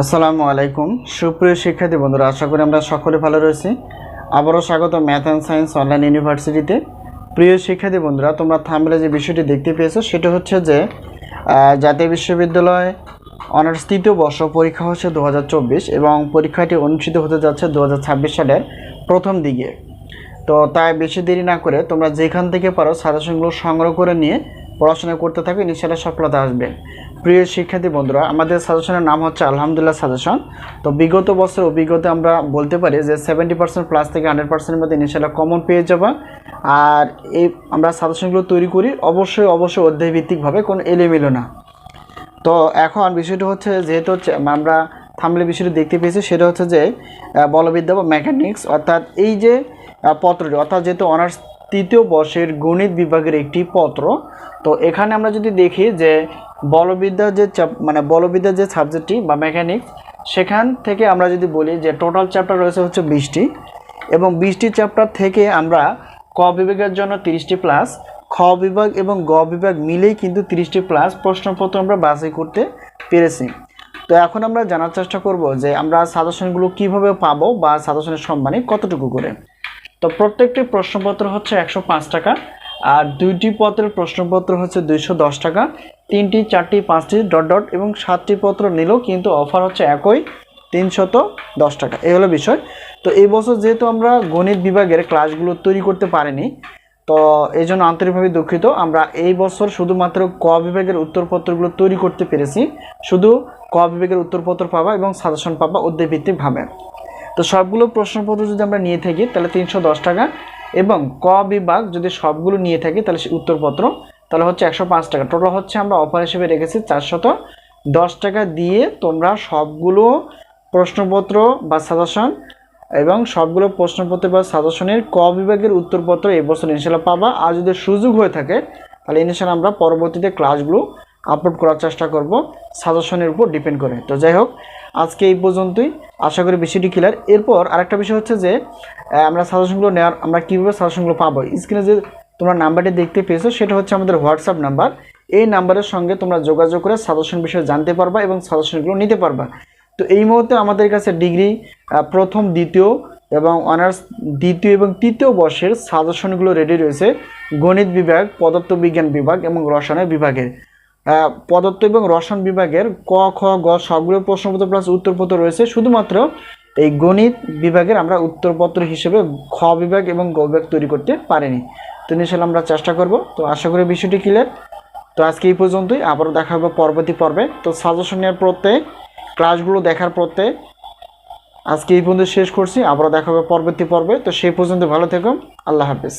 আসসালামু আলাইকুম। সুপ্রিয় শিক্ষার্থী বন্ধুরা, আশা করি আমরা সকলে ভালো রয়েছি। আবারও স্বাগত ম্যাথ অ্যান্ড সায়েন্স অনলাইন ইউনিভার্সিটিতে। প্রিয় শিক্ষার্থী বন্ধুরা, তোমরা থামলে যে বিষয়টি দেখতে পেয়েছ, সেটা হচ্ছে যে জাতীয় বিশ্ববিদ্যালয় অনার্স তৃতীয় বর্ষ পরীক্ষা হচ্ছে দু হাজার চব্বিশ এবং পরীক্ষাটি অনুষ্ঠিত হতে যাচ্ছে দু হাজার ছাব্বিশ সালের প্রথম দিকে। তো তাই বেশি দেরি না করে তোমরা যেখান থেকে পারো সাজেশনগুলো সংগ্রহ করে নিয়ে পড়াশোনা করতে থাকো ইনশাল্লাহ সফলতা আসবে। প্রিয় শিক্ষার্থী বন্ধুরা, আমাদের সাজেশনের নাম হচ্ছে আলহামদুলিল্লাহ সাজেশন। তো বিগত বছর অভিজ্ঞতা আমরা বলতে পারি যে সেভেন্টি পার্সেন্ট প্লাস থেকে হান্ড্রেড পার্সেন্টের মধ্যে ইনশাল্লাহ কমন পেয়ে যাবা। আর এই আমরা সাজেশনগুলো তৈরি করি, অবশ্যই অবশ্যই অধ্যায়ভিত্তিকভাবে, কোনো এলোমেলো না। তো এখন বিষয়টা হচ্ছে যেহেতু আমরা থামলে বিষয়টি দেখতে পেয়েছি, সেটা হচ্ছে যে বলবিদ্যা বা মেকানিক্স অর্থাৎ এই যে পত্রটি, অর্থাৎ যেহেতু অনার্স তৃতীয় বর্ষের গণিত বিভাগের একটি পত্র, তো এখানে আমরা যদি দেখি যে বলবিদ্যা যে মানে বলবিদ্যার যে সাবজেক্টটি বা মেকানিক্স সেখান থেকে আমরা যদি বলি যে টোটাল চ্যাপ্টার রয়েছে হচ্ছে বিশটি এবং বিশটি চ্যাপ্টার থেকে আমরা ক বিভাগের জন্য তিরিশটি প্লাস খ বিভাগ এবং গ বিভাগ মিলেই কিন্তু তিরিশটি প্লাস প্রশ্নপত্র আমরা বাছাই করতে পেরেছি। তো এখন আমরা জানার চেষ্টা করব যে আমরা সাজেশনগুলো কীভাবে পাবো বা সাজেশনের সম্মানে কতটুকু করে। তো প্রত্যেকটি প্রশ্নপত্র হচ্ছে একশো পাঁচ টাকা। আর দুইটি পত্রের প্রশ্নপত্র হচ্ছে দুইশো দশ টাকা। তিনটি, চারটি, পাঁচটি, ডট ডট এবং সাতটি পত্র নিলেও কিন্তু অফার হচ্ছে একই তিনশত দশ টাকা। এই হলো বিষয়। তো এই বছর যেহেতু আমরা গণিত বিভাগের ক্লাসগুলো তৈরি করতে পারিনি, তো এই জন্য আন্তরিকভাবে দুঃখিত। আমরা এই বছর শুধুমাত্র ক বিভাগের উত্তরপত্রগুলো তৈরি করতে পেরেছি। শুধু ক বিভাগের উত্তরপত্র পাবা এবং সাজেশন পাবা অধ্যায়ভিত্তিকভাবে তো সবগুলো প্রশ্নপত্র যদি আমরা নিয়ে থাকি, তাহলে তিনশো দশ টাকা। এবং ক বিভাগ যদি সবগুলো নিয়ে থাকি, তাহলে উত্তরপত্র, তাহলে হচ্ছে একশো পাঁচ টাকা। টোটাল হচ্ছে আমরা অফার হিসেবে রেখেছি চারশত দশ টাকা দিয়ে তোমরা সবগুলো প্রশ্নপত্র বা সাজেশন এবং সবগুলো প্রশ্নপত্র বা সাজেশনের ক বিভাগের উত্তরপত্র এই বছর ইনশাল্লাহ পাবা। আর যদি সুযোগ হয়ে থাকে, তাহলে ইনশাল্লাহ আমরা পরবর্তীতে ক্লাসগুলো আপলোড করার চেষ্টা করব সাজেশনের উপর ডিপেন্ড করে। তো যাই হোক, আজকে এই পর্যন্তই। আশা করি বিষয়টি ক্লিয়ার এরপর আরেকটা বিষয় হচ্ছে যে আমরা সাজেশনগুলো নেওয়ার, আমরা কীভাবে সাজেশনগুলো পাবো? স্ক্রিনে যে তোমরা নাম্বারটি দেখতে পেয়েছ, সেটা হচ্ছে আমাদের হোয়াটসঅ্যাপ নাম্বার। এই নাম্বারের সঙ্গে তোমরা যোগাযোগ করে সাজেশন বিষয়ে জানতে পারবা এবং সাজেশনগুলো নিতে পারবা। তো এই মুহূর্তে আমাদের কাছে ডিগ্রি প্রথম, দ্বিতীয় এবং অনার্স দ্বিতীয় এবং তৃতীয় বর্ষের সাজেশনগুলো রেডি রয়েছে। গণিত বিভাগ, পদার্থবিজ্ঞান বিভাগ এবং রসায়ন বিভাগের। পদার্থ এবং রসায়ন বিভাগের ক, খ, গ সবগুলো প্রশ্নপত্র প্লাস উত্তরপত্র রয়েছে। শুধুমাত্র এই গণিত বিভাগের আমরা উত্তরপত্র হিসেবে খ বিভাগ এবং গ বিভাগ তৈরি করতে পারিনি। তো ইনশাল্লাহ আমরা চেষ্টা করব। তো আশা করি বিষয়টি ক্লিয়ার তো আজকে এই পর্যন্তই। আবারও দেখা হবে পরবর্তী পর্বে। তো সাজেশন নেওয়ার প্রত্যে ক্লাসগুলো দেখার প্রত্যে আজকে এই পর্যন্ত শেষ করছি। আবারও দেখা হবে পরবর্তী পর্বে। তো সেই পর্যন্ত ভালো থেকো। আল্লাহ হাফিজ।